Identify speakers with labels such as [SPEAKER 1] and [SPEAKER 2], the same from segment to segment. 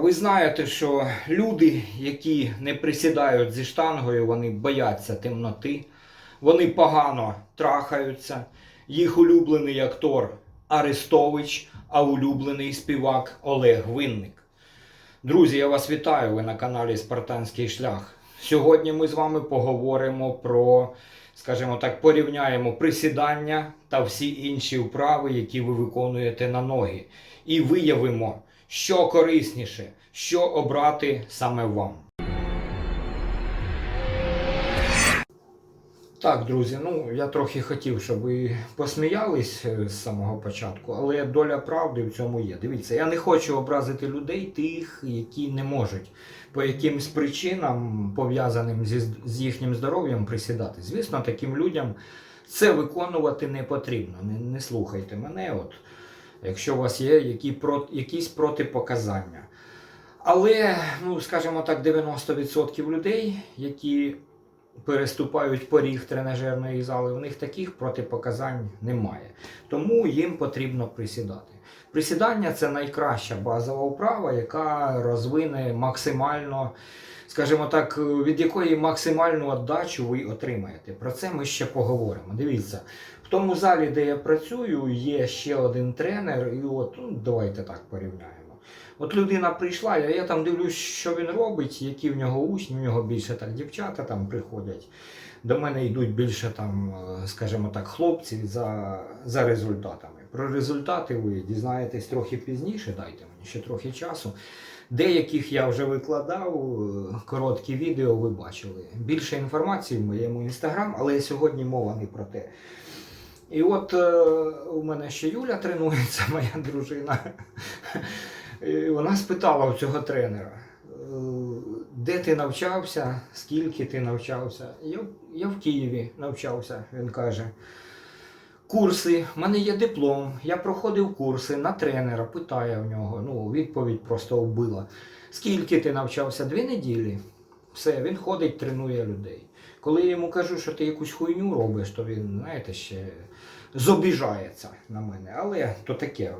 [SPEAKER 1] ви знаєте, що люди, які не присідають зі штангою, вони бояться темноти, вони погано трахаються. Їх улюблений актор Арестович, а улюблений співак Олег Винник. Друзі, я вас вітаю. Ви на каналі Спартанський шлях. Сьогодні ми з вами поговоримо про, скажімо так, порівняємо присідання та всі інші вправи, які ви виконуєте на ноги, і виявимо, що корисніше, що обрати саме вам. Так, друзі, ну я трохи хотів, щоб ви посміялись е, з самого початку, але доля правди в цьому є. Дивіться, я не хочу образити людей, тих, які не можуть по якимсь причинам, пов'язаним з їхнім здоров'ям, присідати. Звісно, таким людям це виконувати не потрібно. Не, не слухайте мене, от, якщо у вас є які, якісь протипоказання. Але, ну, скажімо так, 90% людей, які переступають поріг тренажерної зали, у них таких протипоказань немає. Тому їм потрібно присідати. Присідання це найкраща базова вправа, яка розвине максимально, скажімо так, від якої максимальну віддачу ви отримаєте. Про це ми ще поговоримо. Дивіться, тому залі, де я працюю, є ще один тренер, і от ну, давайте так порівняємо. От людина прийшла, я, я там дивлюсь, що він робить, які в нього учні, в нього більше так дівчата там приходять. До мене йдуть більше там, е, скажімо так, хлопці за, за результатами. Про результати ви дізнаєтесь трохи пізніше, дайте мені ще трохи часу. Деяких я вже викладав, е, короткі відео ви бачили. Більше інформації в моєму інстаграм, але сьогодні мова не про те. І от е, у мене ще Юля тренується, моя дружина. І вона спитала у цього тренера, е, де ти навчався, скільки ти навчався. Я, я в Києві навчався, він каже. Курси, в мене є диплом, я проходив курси на тренера, питає в нього. Ну, відповідь просто вбила. Скільки ти навчався? Дві неділі. Все, він ходить, тренує людей. Коли я йому кажу, що ти якусь хуйню робиш, то він, знаєте, ще зобіжається на мене. Але то таке,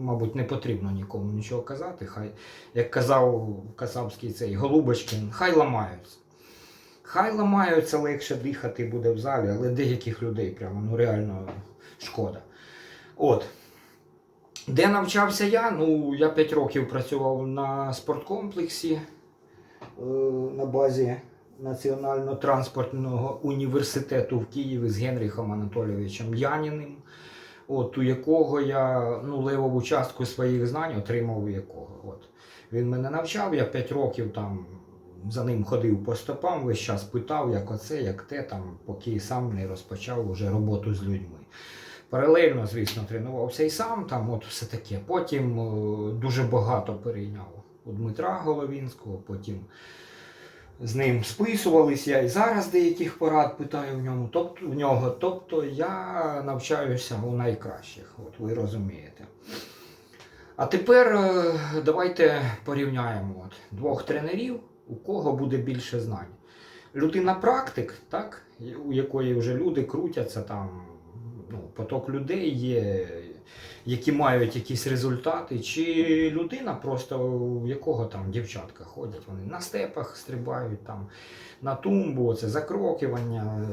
[SPEAKER 1] мабуть, не потрібно нікому нічого казати. Хай, як казав Касапський цей Голубочкин, хай ламаються. Хай ламаються, легше дихати буде в залі, але деяких людей прямо ну реально шкода. От. Де навчався я? Ну, я 5 років працював на спорткомплексі е, на базі Національно-транспортного університету в Києві з Генріхом Анатолійовичем Яніним, от, у якого я ну, левову частку своїх знань отримав у якого. От. Він мене навчав, я 5 років там за ним ходив по стопам, весь час питав, як оце, як те, там, поки сам не розпочав уже роботу з людьми. Паралельно, звісно, тренувався і сам, там от все таке. Потім е, дуже багато перейняв у Дмитра Головінського, потім з ним списувались. Я і зараз деяких порад питаю в ньому, тобто, в нього. Тобто я навчаюся у найкращих, от ви розумієте. А тепер е, давайте порівняємо от, двох тренерів, у кого буде більше знань. Людина практик, так, у якої вже люди крутяться там, ну, поток людей є, які мають якісь результати, чи людина просто у якого там дівчатка ходять, вони на степах стрибають, там, на тумбу, це закрокування,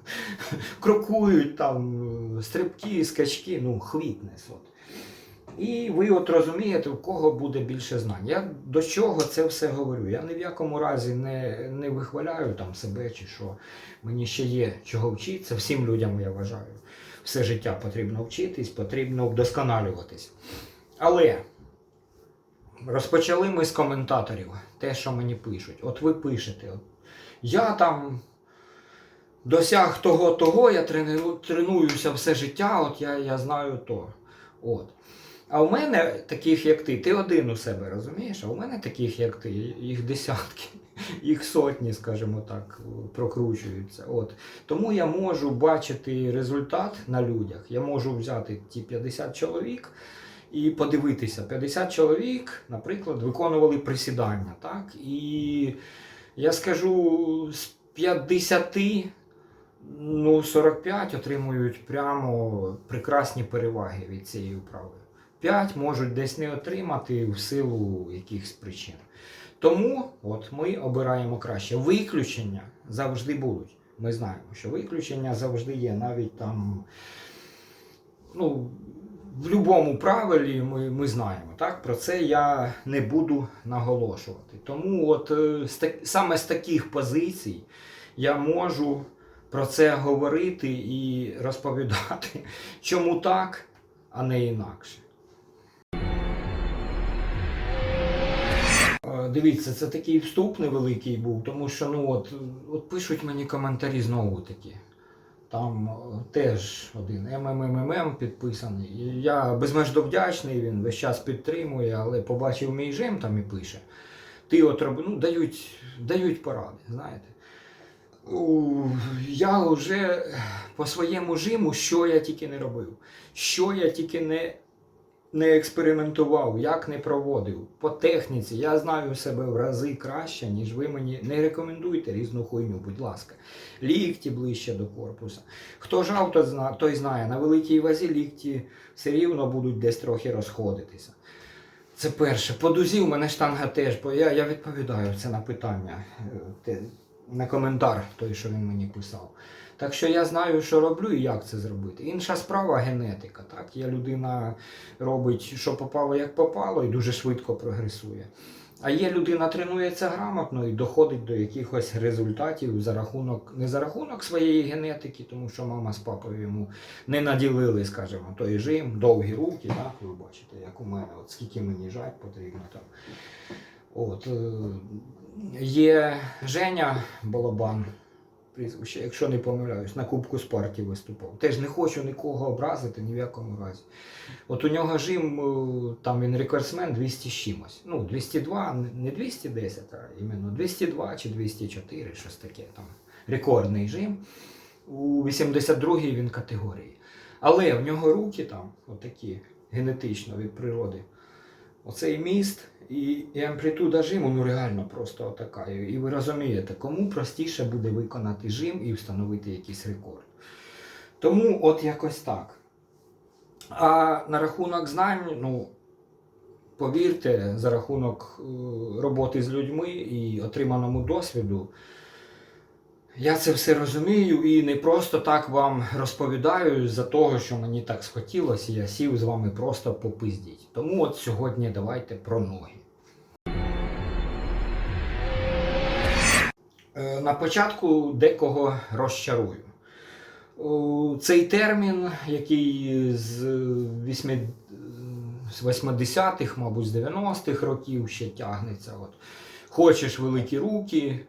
[SPEAKER 1] крокують там, стрибки, скачки, ну, хвітнес. От. І ви от розумієте, у кого буде більше знань. Я до чого це все говорю? Я ні в якому разі не, не вихваляю там себе чи що. Мені ще є чого вчитися. Всім людям я вважаю. Все життя потрібно вчитись, потрібно вдосконалюватись. Але розпочали ми з коментаторів, те, що мені пишуть. От ви пишете, я там досяг того, того, я треную, тренуюся все життя, от я, я знаю то. От. А у мене таких, як ти, ти один у себе розумієш? А у мене таких, як ти, їх десятки, їх сотні, скажімо так, прокручуються. От. Тому я можу бачити результат на людях. Я можу взяти ті 50 чоловік і подивитися. 50 чоловік, наприклад, виконували присідання. Так? І я скажу, з 50 ну, 45 отримують прямо прекрасні переваги від цієї вправи. 5 можуть десь не отримати в силу якихось причин. Тому от ми обираємо краще. Виключення завжди будуть. Ми знаємо, що виключення завжди є. Навіть там, ну, в будь-якому правилі ми, ми знаємо. Так? Про це я не буду наголошувати. Тому от е, саме з таких позицій я можу про це говорити і розповідати, чому так, а не інакше. Дивіться, це такий вступ невеликий був, тому що ну от, от пишуть мені коментарі знову такі. Там е, теж один ММММ підписаний. Я безмежно вдячний, він весь час підтримує, але побачив мій жим там і пише. Ти от роби, ну, дають, дають поради, знаєте. Я вже по своєму жиму, що я тільки не робив, що я тільки не, не експериментував, як не проводив. По техніці я знаю себе в рази краще, ніж ви мені. Не рекомендуйте різну хуйню, будь ласка. Лікті ближче до корпуса. Хто жав, той зна- той знає, на великій вазі лікті все рівно будуть десь трохи розходитися. Це перше. По дузі у мене штанга теж, бо я, я відповідаю це на питання, е, на коментар той, що він мені писав. Так що я знаю, що роблю і як це зробити. Інша справа генетика. Так? Є людина робить, що попало, як попало, і дуже швидко прогресує. А є людина тренується грамотно і доходить до якихось результатів за рахунок, не за рахунок своєї генетики, тому що мама з папою йому не наділили, скажімо, той жим, довгі руки, так, ви бачите, як у мене, от скільки мені жать потрібно там. От, е, є Женя Балабан, якщо не помиляюсь, на Кубку Спарті виступав. Теж не хочу нікого образити ні в якому разі. От у нього жим, е, там він рекордсмен 200 з чимось. Ну, 202, не 210, а іменно 202 чи 204, щось таке там. Рекордний жим. У 82-й він категорії. Але в нього руки там, отакі, генетично від природи. Оцей міст і, і амплітуда жиму ну реально просто така. І, ви розумієте, кому простіше буде виконати жим і встановити якийсь рекорд. Тому от якось так. А на рахунок знань, ну, повірте, за рахунок е, роботи з людьми і отриманому досвіду, я це все розумію і не просто так вам розповідаю за того, що мені так схотілося, я сів з вами просто попиздіть. Тому от сьогодні давайте про ноги. Е, На початку декого розчарую. Цей термін, який з з 80-х, мабуть, з 90-х років ще тягнеться. От. Хочеш великі руки,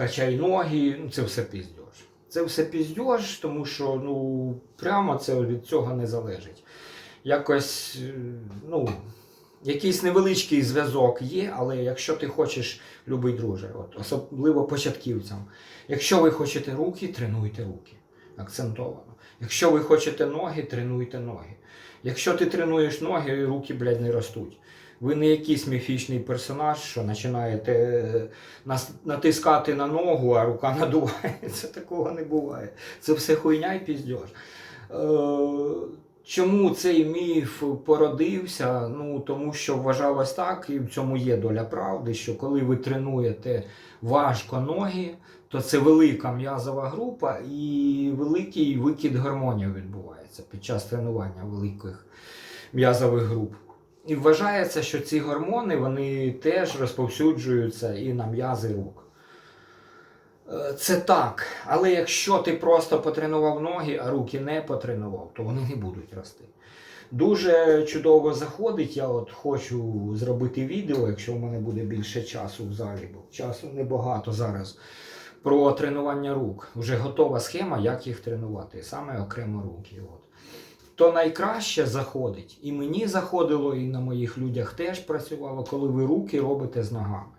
[SPEAKER 1] качай ноги, ну це все піздьош. Це все піздьош, тому що ну, прямо це від цього не залежить. Якось, ну, якийсь невеличкий зв'язок є, але якщо ти хочеш, любий друже, от, особливо початківцям, якщо ви хочете руки, тренуйте руки. Акцентовано. Якщо ви хочете ноги, тренуйте ноги. Якщо ти тренуєш ноги, руки, блядь, не ростуть. Ви не якийсь міфічний персонаж, що починаєте натискати на ногу, а рука надувається. Такого не буває. Це все хуйня і піздьош. Е, Чому цей міф породився? Ну тому що вважалось так, і в цьому є доля правди, що коли ви тренуєте важко ноги, то це велика м'язова група і великий викид гормонів відбувається під час тренування великих м'язових груп. І вважається, що ці гормони вони теж розповсюджуються і на м'язи рук. Е, Це так, але якщо ти просто потренував ноги, а руки не потренував, то вони не будуть рости. Дуже чудово заходить. Я от хочу зробити відео, якщо в мене буде більше часу в залі, бо часу небагато зараз. Про тренування рук. Вже готова схема, як їх тренувати, саме окремо руки. От. То найкраще заходить. І мені заходило, і на моїх людях теж працювало, коли ви руки робите з ногами.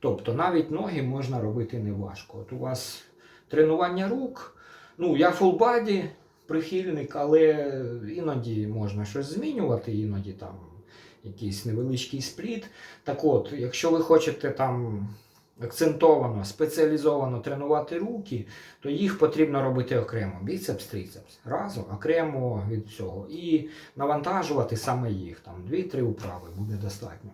[SPEAKER 1] Тобто навіть ноги можна робити неважко. От у вас тренування рук, ну я фулбаді, прихильник, але іноді можна щось змінювати, іноді там якийсь невеличкий спліт. Так от, якщо ви хочете там акцентовано, спеціалізовано тренувати руки, то їх потрібно робити окремо. Біцепс, трицепс. Разом, окремо від всього. І навантажувати саме їх. Там 2-3 вправи буде достатньо.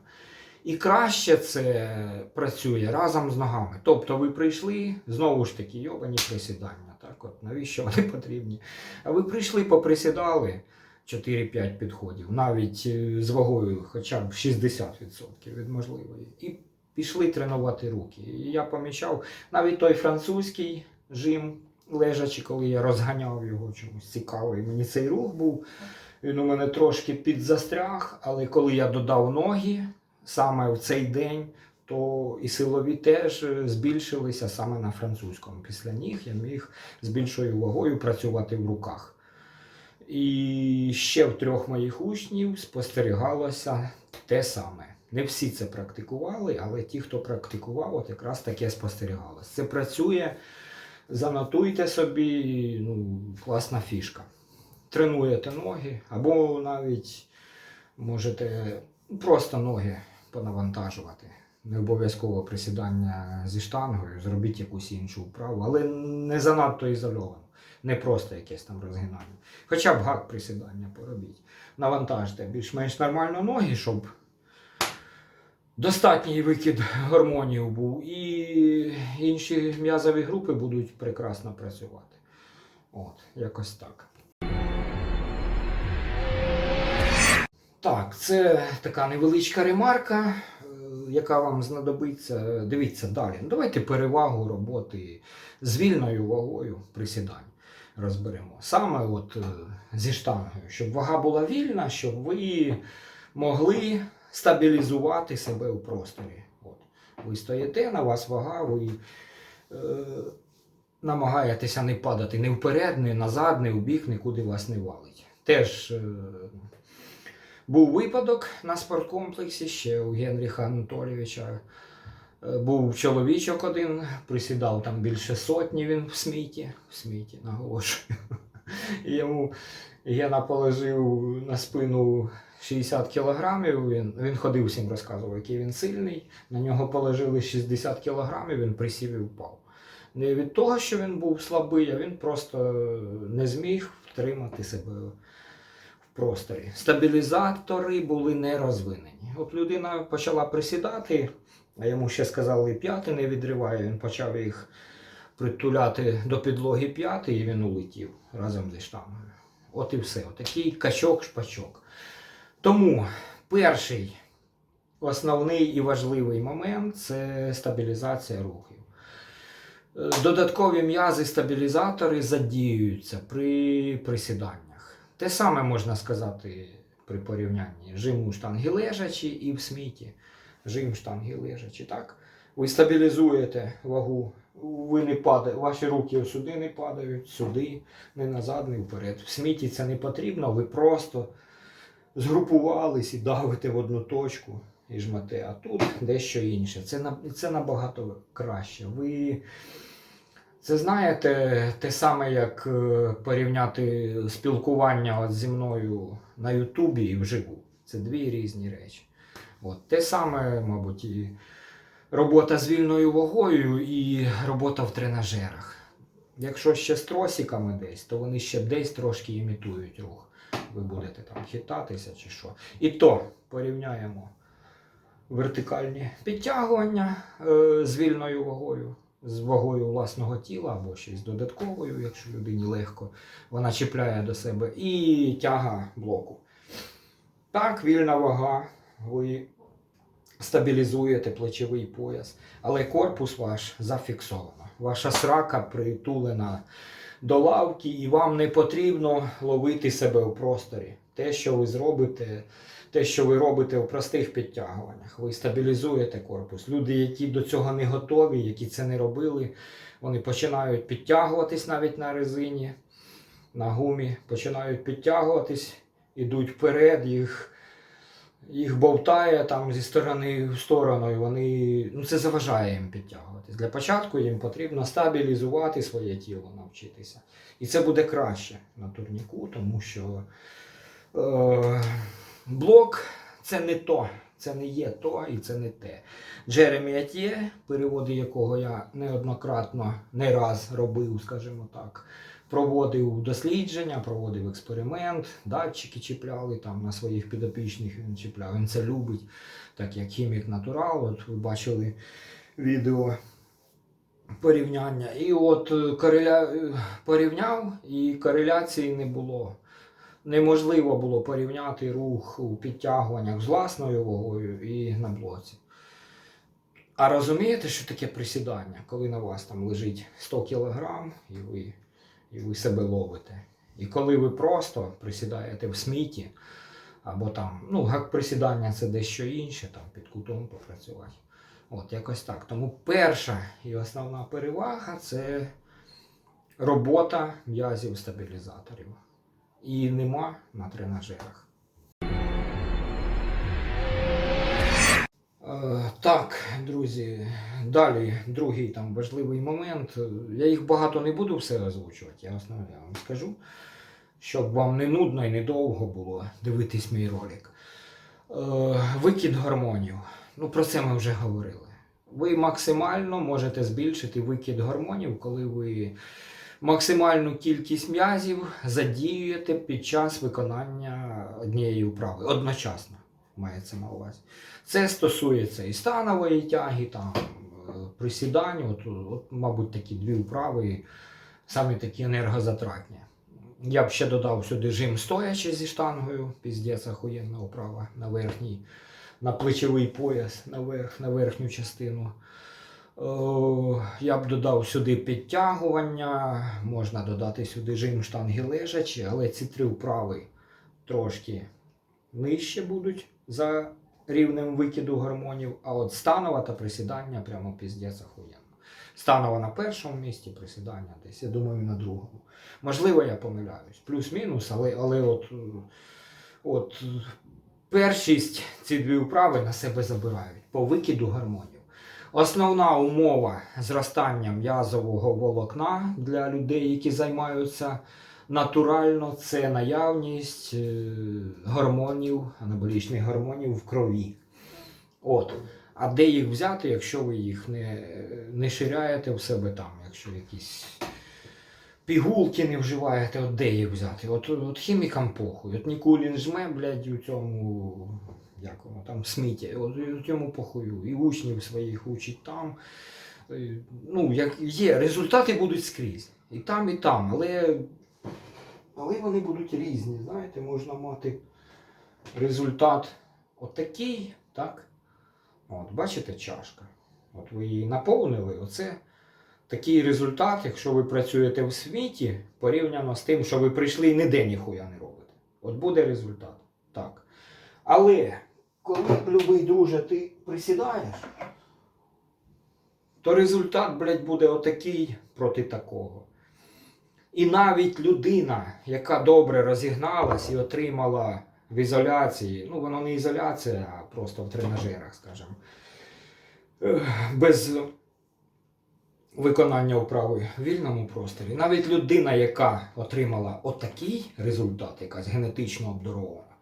[SPEAKER 1] І краще це працює разом з ногами. Тобто ви прийшли, знову ж таки, йобані присідання. Так, от навіщо вони потрібні? А ви прийшли, поприсідали 4-5 підходів, навіть е, з вагою хоча б 60% від можливої. І пішли тренувати руки. І я помічав навіть той французький жим, лежачи, коли я розганяв його чомусь цікавий. Мені цей рух був. Він у мене трошки підзастряг, але коли я додав ноги саме в цей день, то і силові теж е, збільшилися саме на французькому. Після ніг я міг з більшою вагою працювати в руках. І ще в трьох моїх учнів спостерігалося те саме. Не всі це практикували, але ті, хто практикував, от якраз таке спостерігалося. Це працює, занотуйте собі, ну, класна фішка. Тренуєте ноги, або навіть можете просто ноги понавантажувати. Не обов'язково присідання зі штангою, зробіть якусь іншу вправу, але не занадто ізольовано, не просто якесь там розгинання. Хоча б гак присідання поробіть. Навантажте більш-менш нормально ноги, щоб достатній викид гормонів був, і інші м'язові групи будуть прекрасно працювати. От, якось так. Так, це така невеличка ремарка, е, яка вам знадобиться. Дивіться далі. Ну, Давайте перевагу роботи з вільною вагою присідань розберемо. Саме от е, зі штангою, щоб вага була вільна, щоб ви могли стабілізувати себе у просторі. От. Ви стоїте, на вас вага, ви е, намагаєтеся не падати ні вперед, ні назад, в бік, нікуди вас не валить. Теж е, був випадок на спорткомплексі ще у Генріха Анатолійовича. Е, Був чоловічок один, присідав там більше сотні він в сміті, в сміті, наголошую. Йому Гена положив на спину 60 кілограмів. Він, він ходив всім розказував, який він сильний. На нього положили 60 кілограмів, він присів і впав. Не від того, що він був слабий, а він просто не зміг втримати себе в просторі. Стабілізатори були не розвинені. От людина почала присідати, а йому ще сказали, п'яти не відриває. Він почав їх притуляти до підлоги п'яти, і він улетів разом зі штангою. От і все. Отакий качок-шпачок. Тому перший основний і важливий момент це стабілізація рухів. Е, Додаткові м'язи стабілізатори задіюються при присіданнях. Те саме можна сказати при порівнянні жиму штанги лежачі і в сміті. Жим штанги лежачі. Так? Ви стабілізуєте вагу, ви не падаєте, ваші руки сюди не падають, сюди, не назад, не вперед. В сміті це не потрібно, ви просто згрупувались і давите в одну точку і жмете, а тут дещо інше. Це, це набагато краще. Ви це знаєте, те саме, як е, порівняти спілкування от зі мною на Ютубі і вживу. Це дві різні речі. От, те саме, мабуть, і робота з вільною вагою і робота в тренажерах. Якщо ще з тросиками десь, то вони ще десь трошки імітують рух. Ви будете там хитатися чи що. І то порівняємо вертикальні підтягування е, з вільною вагою, з вагою власного тіла або ще з додатковою, якщо людині легко, вона чіпляє до себе, і тяга блоку. Так, вільна вага, ви стабілізуєте плечовий пояс, але корпус ваш зафіксовано. Ваша срака притулена до лавки, і вам не потрібно ловити себе у просторі. Те, що ви зробите, те, що ви робите у простих підтягуваннях, ви стабілізуєте корпус. Люди, які до цього не готові, які це не робили, вони починають підтягуватись навіть на резині, на гумі, починають підтягуватись, ідуть вперед, їх, їх бовтає там зі сторони в сторону, і вони, ну, це заважає їм підтягуватись. Для початку їм потрібно стабілізувати своє тіло, навчитися. І це буде краще на турніку, тому що е, блок це не то. Це не є то і це не те. Джеремі Атє, переводи якого я неоднократно не раз робив, скажімо так. Проводив дослідження, проводив експеримент, датчики чіпляли там на своїх підопічних він чіпляв. Він це любить, так як хімік натурал. От ви бачили відео порівняння. І от е, кореля... е, порівняв, і кореляції не було. Неможливо було порівняти рух у підтягуваннях з власною вагою і на блоці. А розумієте, що таке присідання, коли на вас там лежить 100 кг і ви, і ви себе ловите. І коли ви просто присідаєте в сміті, або там, ну, як присідання це дещо інше, там під кутом попрацювати. От якось так. Тому перша і основна перевага це робота м'язів стабілізаторів. І нема на тренажерах. Так, друзі, далі другий там важливий момент. Е, Я їх багато не буду все озвучувати, я основне вам скажу, щоб вам не нудно і не довго було дивитись мій ролик. Е, Викид гормонів. Ну, про це ми вже говорили. Ви максимально можете збільшити викид гормонів, коли ви максимальну кількість м'язів задіюєте під час виконання однієї вправи. Одночасно мається на увазі. Це стосується і станової тяги, там, е, присідань. От, от, мабуть, такі дві вправи, самі такі енергозатратні. Я б ще додав сюди жим стоячи зі штангою, піздець охуєнна вправа на верхній, на плечовий пояс, наверх, на верхню частину. Е, Я б додав сюди підтягування, можна додати сюди жим штанги лежачі, але ці три вправи трошки нижче будуть за рівнем викиду гормонів, а от станова та присідання прямо піздець охуєнно. Станова на першому місці, присідання десь, я думаю, на другому. Можливо, я помиляюсь. Плюс-мінус, але, але от, от першість ці дві вправи на себе забирають по викиду гормонів. Основна умова зростання м'язового волокна для людей, які займаються натурально, це наявність е, гормонів, анаболічних гормонів в крові. От. А де їх взяти, якщо ви їх не, не ширяєте в себе там, якщо якісь пігулки не вживаєте, от де їх взяти? От, от хімікам похуй. От Нікулін жме, блядь, у цьому як воно там сміття, от у цьому похую. І учнів своїх учить там. Е, Ну, як є, результати будуть скрізь. І там, і там. Але, але вони будуть різні. Знаєте, можна мати результат отакий, так? От, бачите, чашка. От ви її наповнили. Оце такий результат, якщо ви працюєте в світі, порівняно з тим, що ви прийшли і ніде ніхуя не робите. От буде результат. Так. Але коли, любий друже, ти присідаєш, то результат, блядь, буде отакий проти такого. І навіть людина, яка добре розігналась і отримала в ізоляції, ну воно не ізоляція, а просто в тренажерах, скажімо, без виконання вправи в вільному просторі, навіть людина, яка отримала отакий результат, якась генетично обдарована,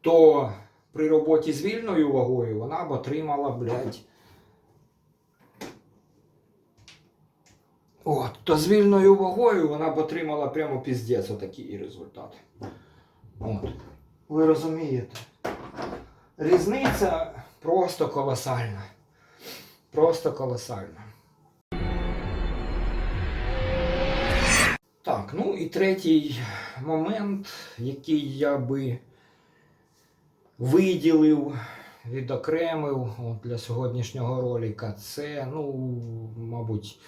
[SPEAKER 1] то при роботі з вільною вагою вона б отримала, блядь, От, то з вільною вагою вона б отримала прямо піздець отакий результат. От. Ви розумієте? Різниця просто колосальна. Просто колосальна. Так, ну і третій момент, який я би виділив, відокремив для сьогоднішнього ролика, це, ну, мабуть,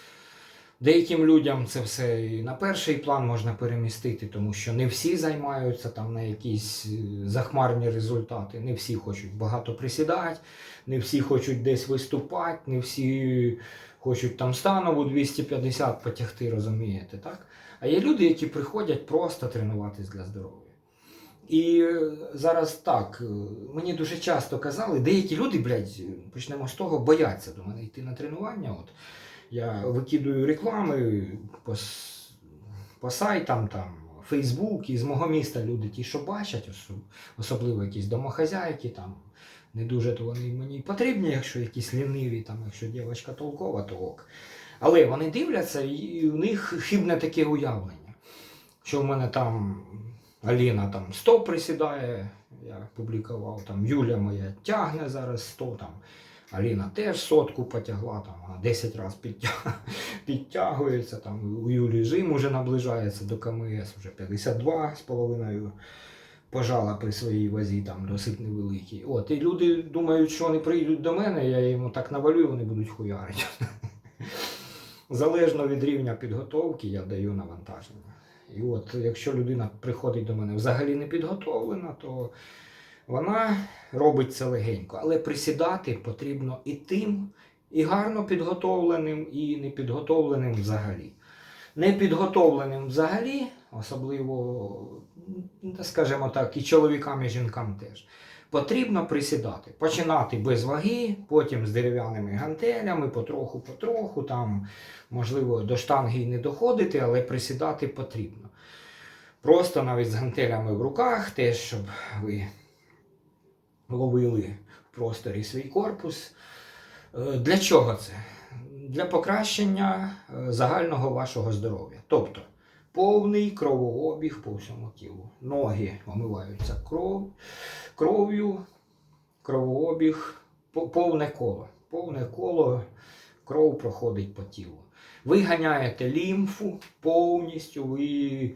[SPEAKER 1] Деяким людям це все і на перший план можна перемістити, тому що не всі займаються там на якісь е, захмарні результати, не всі хочуть багато присідати, не всі хочуть десь виступати, не всі хочуть там станову 250 потягти, розумієте, так? А є люди, які приходять просто тренуватись для здоров'я. І е, зараз так, е, мені дуже часто казали, деякі люди, блядь, почнемо з того, бояться до мене йти на тренування. От. Я викидую реклами по, по сайтам, там, Фейсбук, і з мого міста люди ті, що бачать, особливо якісь домохазяйки, там, Не дуже то вони мені потрібні, якщо якісь ліниві, там, якщо дівчинка толкова, то ок. Але вони дивляться, і у них хибне таке уявлення, що в мене там Аліна там 100 присідає, я публікував, там Юля моя тягне зараз 100, там Аліна теж сотку потягла, там вона 10 разів підтя... підтягується, там у Юлі жим уже наближається до КМС, вже 52 з половиною пожала при своїй вазі там досить невеликій. От, і люди думають, що вони прийдуть до мене, я їм так навалю, і вони будуть хуярити. Залежно від рівня підготовки я даю навантаження. І от якщо людина приходить до мене взагалі не підготовлена, то вона робить це легенько. Але присідати потрібно і тим, і гарно підготовленим, і непідготовленим взагалі. Непідготовленим взагалі, особливо, скажімо так, і чоловікам, і жінкам теж. Потрібно присідати, починати без ваги, потім з дерев'яними гантелями, потроху-потроху, там, можливо, до штанги й не доходити, але присідати потрібно. Просто навіть з гантелями в руках, теж, щоб ви ловили в просторі свій корпус. Е, Для чого це? Для покращення е, загального вашого здоров'я. Тобто повний кровообіг по всьому тілу. Ноги омиваються кров, кров'ю, кровообіг, повне коло. Повне коло кров проходить по тілу. Ви ганяєте лімфу повністю, ви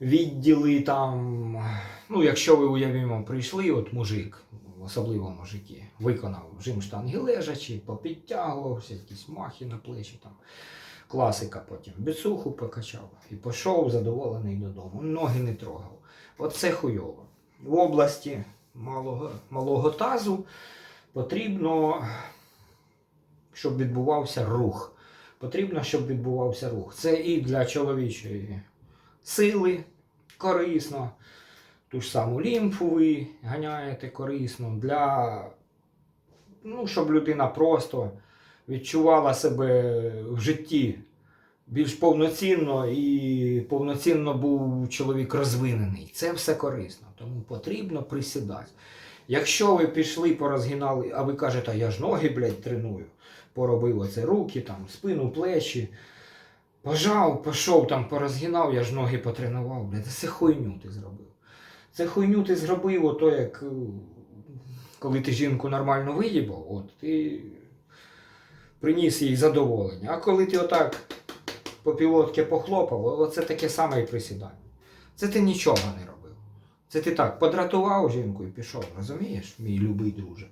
[SPEAKER 1] відділи там. Ну, якщо ви уявімо, прийшли, от мужик, особливо мужики, виконав жим штанги лежачі, попідтягувався, якісь махи на плечі там. Класика потім біцуху покачав і пішов задоволений додому. Ноги не трогав. Оце хуйово. В області малого, малого тазу потрібно, щоб відбувався рух. Потрібно, щоб відбувався рух. Це і для чоловічої сили корисно. Ту ж саму лімфу ви ганяєте корисно для, ну, щоб людина просто відчувала себе в житті більш повноцінно і повноцінно був чоловік розвинений. Це все корисно, тому потрібно присідати. Якщо ви пішли, порозгинали, а ви кажете, а я ж ноги, блядь, треную, поробив оце руки, там, спину, плечі. Пожав, пішов там, порозгинав, я ж ноги потренував, блядь, це хуйню ти зробив. Це хуйню ти зробив, ото як е, коли ти жінку нормально виїбав, от ти приніс їй задоволення. А коли ти отак по пілотки похлопав, оце таке саме і присідання. Це ти нічого не робив. Це ти так подратував жінку і пішов, розумієш, мій любий друже.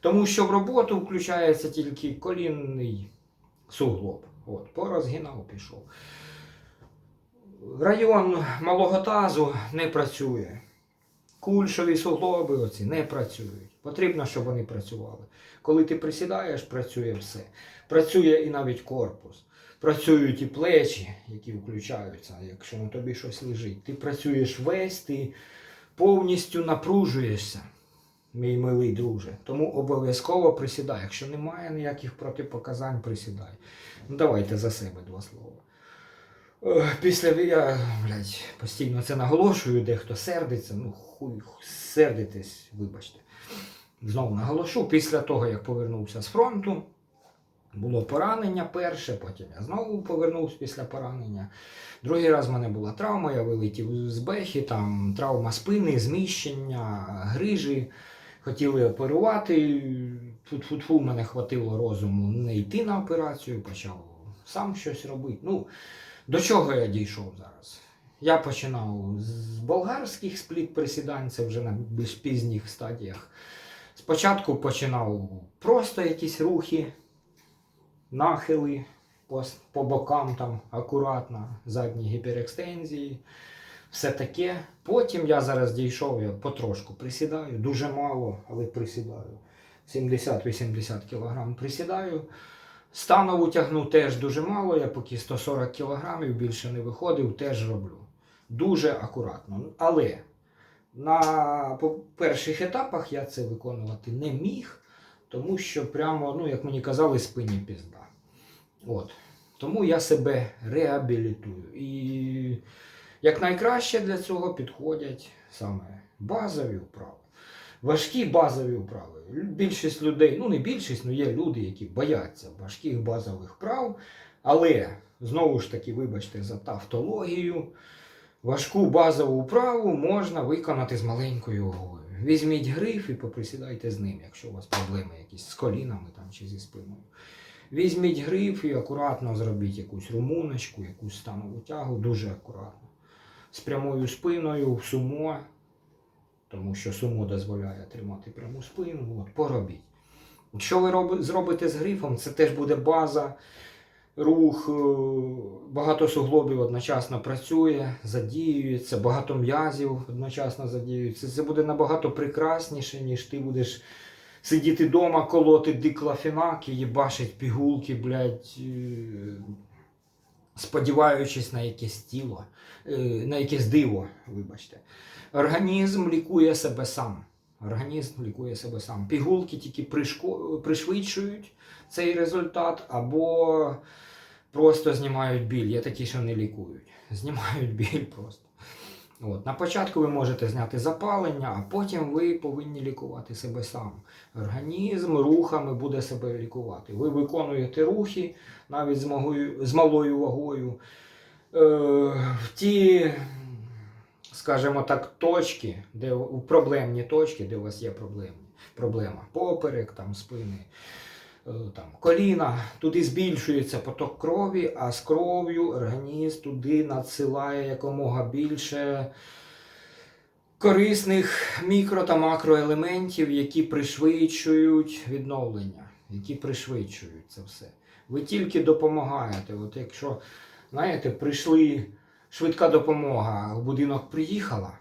[SPEAKER 1] Тому що в роботу включається тільки колінний суглоб. От, порозгинав, пішов. Район малого тазу не працює. Кульшові суглоби оці не працюють. Потрібно, щоб вони працювали. Коли ти присідаєш, працює все. Працює і навіть корпус. Працюють і плечі, які включаються, якщо на тобі щось лежить. Ти працюєш весь, ти повністю напружуєшся, мій милий друже. Тому обов'язково присідай. Якщо немає ніяких протипоказань, присідай. Ну, давайте за себе два слова. Е, Після я блядь, постійно це наголошую, дехто сердиться, ну хуй сердитесь, вибачте. Знову наголошу, після того, як повернувся з фронту, було поранення перше, потім я знову повернувся після поранення. Другий раз в мене була травма, я вилетів з бехи, там травма спини, зміщення, грижі. Хотіли оперувати. Тут-фу-фу, мене хватило розуму не йти на операцію, почав сам щось робити. Ну, до чого я дійшов зараз? Я починав з болгарських спліт присідань, це вже на більш пізніх стадіях. Спочатку починав просто якісь рухи, нахили по, по бокам там акуратно, задні гіперекстензії, все таке. Потім я зараз дійшов, я потрошку присідаю, дуже мало, але присідаю. 70-80 кг присідаю. Станову тягну теж дуже мало, я поки 140 кг більше не виходив, теж роблю. Дуже акуратно. Але на перших етапах я це виконувати не міг, тому що прямо, ну, як мені казали, спині пізда. От. Тому я себе реабілітую. І як найкраще для цього підходять саме базові вправи. важкі базові вправи. Більшість людей, ну не більшість, але є люди, які бояться важких базових вправ. Але знову ж таки, вибачте за тавтологію, важку базову вправу можна виконати з маленькою вагою. Візьміть гриф і поприсідайте з ним, якщо у вас проблеми якісь з колінами там, чи зі спиною. Візьміть гриф і акуратно зробіть якусь румуночку, якусь станову тягу, дуже акуратно. З прямою спиною в сумо, тому що сумо дозволяє тримати пряму спину. От, поробіть. Що ви роби- зробите з грифом, це теж буде база, рух, е, багато суглобів одночасно працює, задіюється, багато м'язів одночасно задіюється. Це буде набагато прекрасніше, ніж ти будеш сидіти вдома, колоти диклофенак і їбашить пігулки, блядь, е, сподіваючись на якесь тіло, е, на якесь диво, вибачте. Організм лікує себе сам. Організм лікує себе сам. Пігулки тільки пришвидшують цей результат або просто знімають біль. Є такі, що не лікують. Знімають біль просто. От. На початку ви можете зняти запалення, а потім ви повинні лікувати себе сам. Організм рухами буде себе лікувати. Ви виконуєте рухи навіть з, малою вагою. Е, ті, скажімо так, точки, де проблемні точки, де у вас є проблемні, проблема поперек, там, спини, е, там, коліна, туди збільшується поток крові, а з кров'ю організм туди надсилає якомога більше корисних мікро та макроелементів, які пришвидшують відновлення, які пришвидшують це все. Ви тільки допомагаєте. От якщо, знаєте, прийшли швидка допомога, в будинок приїхала,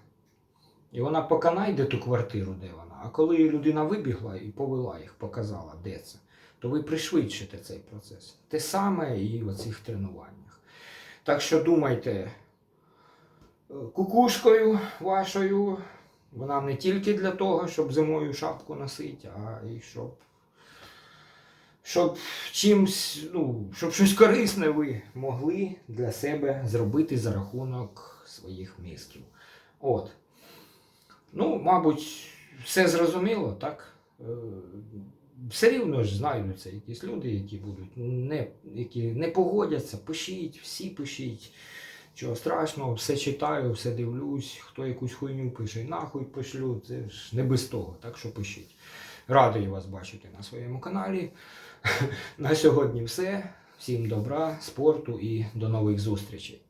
[SPEAKER 1] і вона поки знайде ту квартиру, де вона. А коли людина вибігла і повела їх, показала, де це, то ви пришвидшите цей процес. Те саме і в цих тренуваннях. Так що думайте, е, кукушкою вашою, вона не тільки для того, щоб зимою шапку носити, а і щоб, щоб чимсь, ну, щоб щось корисне ви могли для себе зробити за рахунок своїх мізків. От. Ну, мабуть, все зрозуміло, так? Е, Все рівно ж знайдуться якісь люди, які будуть не, які не погодяться. Пишіть, всі пишіть. Чого страшного, все читаю, все дивлюсь, хто якусь хуйню пише, нахуй пошлю, це ж не без того, так що пишіть. Радий вас бачити на своєму каналі. На сьогодні все. Всім добра, спорту і до нових зустрічей.